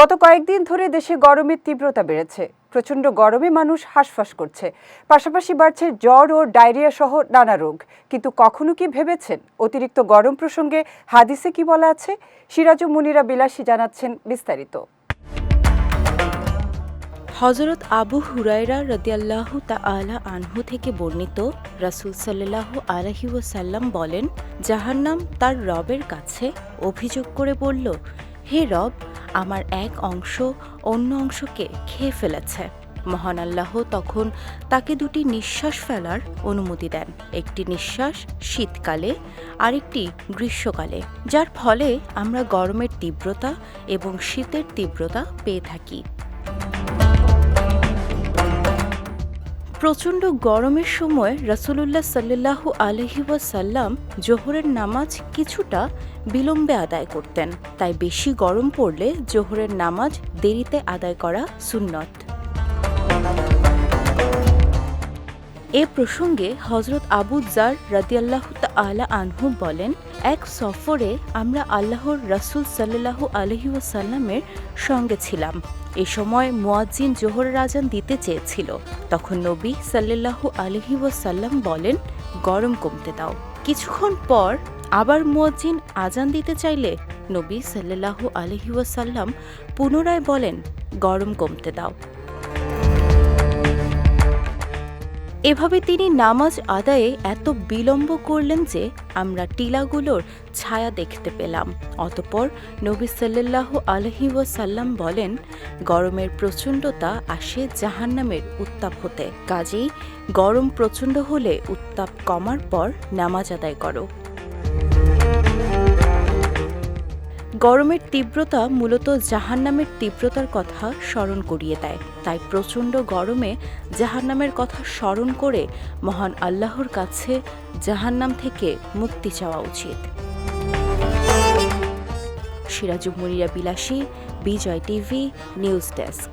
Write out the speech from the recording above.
গত কয়েকদিন ধরে দেশে গরমের তীব্রতা বেড়েছে। প্রচণ্ড গরমে মানুষ হাঁসফাঁস করছে। পাশাপাশি বাড়ছে জ্বর ও ডায়রিয়া সহ নানা রোগ। কিন্তু কখনো কি ভেবেছেন? অতিরিক্ত গরম প্রসঙ্গে হাদিসে কি বলা আছে? সিরাজু মুনিরা বিলাসী জানাচ্ছেন বিস্তারিত। হজরত আবু হুরায়রা রদিয়াল্লাহু তাআলা আনহু থেকে বর্ণিত রাসূল সাল্লাল্লাহু আলাইহি ওয়াসাল্লাম বলেন, জাহান্নাম তার রবের কাছে অভিযোগ করে বলল, হে রব আমার এক অংশ অন্য অংশকে খেয়ে ফেলেছে। মহান আল্লাহ তখন তাকে দুটি নিঃশ্বাস ফেলার অনুমতি দেন। একটি নিঃশ্বাস শীতকালে, আরেকটি গ্রীষ্মকালে, যার ফলে আমরা গরমের তীব্রতা এবং শীতের তীব্রতা পেয়ে থাকি। প্রচণ্ড গরমের সময় রসুলুল্লাহ সাল্লাহ আলহি ওয়াসাল্লাম জোহরের নামাজ কিছুটা বিলম্বে আদায় করতেন। তাই বেশি গরম পড়লে জোহরের নামাজ দেরিতে আদায় করা সুন্নত। এ প্রসঙ্গে হজরত আবু জার রাদিয়াল্লাহ আলা আনহু বলেন, এক সফরে আমরা আল্লাহর রাসূল সাল্লাল্লাহু আলহি ওয়াসাল্লামের সঙ্গে ছিলাম। এ সময় মুয়াজ্জিন জোহর আজান দিতে চেয়েছিল। তখন নবী সাল্লাল্লাহু আলহি ওয়াসাল্লাম বলেন, গরম কমতে দাও। কিছুক্ষণ পর আবার মুয়াজ্জিন আজান দিতে চাইলে নবী আলহি ওয়াসাল্লাম পুনরায় বলেন, গরম কমতে দাও। এভাবে তিনি নামাজ আদায়ে এত বিলম্ব করলেন যে আমরা টিলাগুলোর ছায়া দেখতে পেলাম। অতপর নবী সাল্লাহ আলহি ওয়াসাল্লাম বলেন, গরমের প্রচণ্ডতা আসে জাহান্নামের উত্তাপ হতে। কাজেই গরম প্রচণ্ড হলে উত্তাপ কমার পর নামাজ আদায় করো। গরমের তীব্রতা মূলত জাহান্নামের তীব্রতার কথা স্মরণ করিয়ে দেয়। তাই প্রচণ্ড গরমে জাহান্নামের কথা স্মরণ করে মহান আল্লাহর কাছে জাহান্নাম থেকে মুক্তি চাওয়া উচিত। সিরাজুম মুনিরা বিলাসী, বিজয় টিভি, নিউজ ডেস্ক।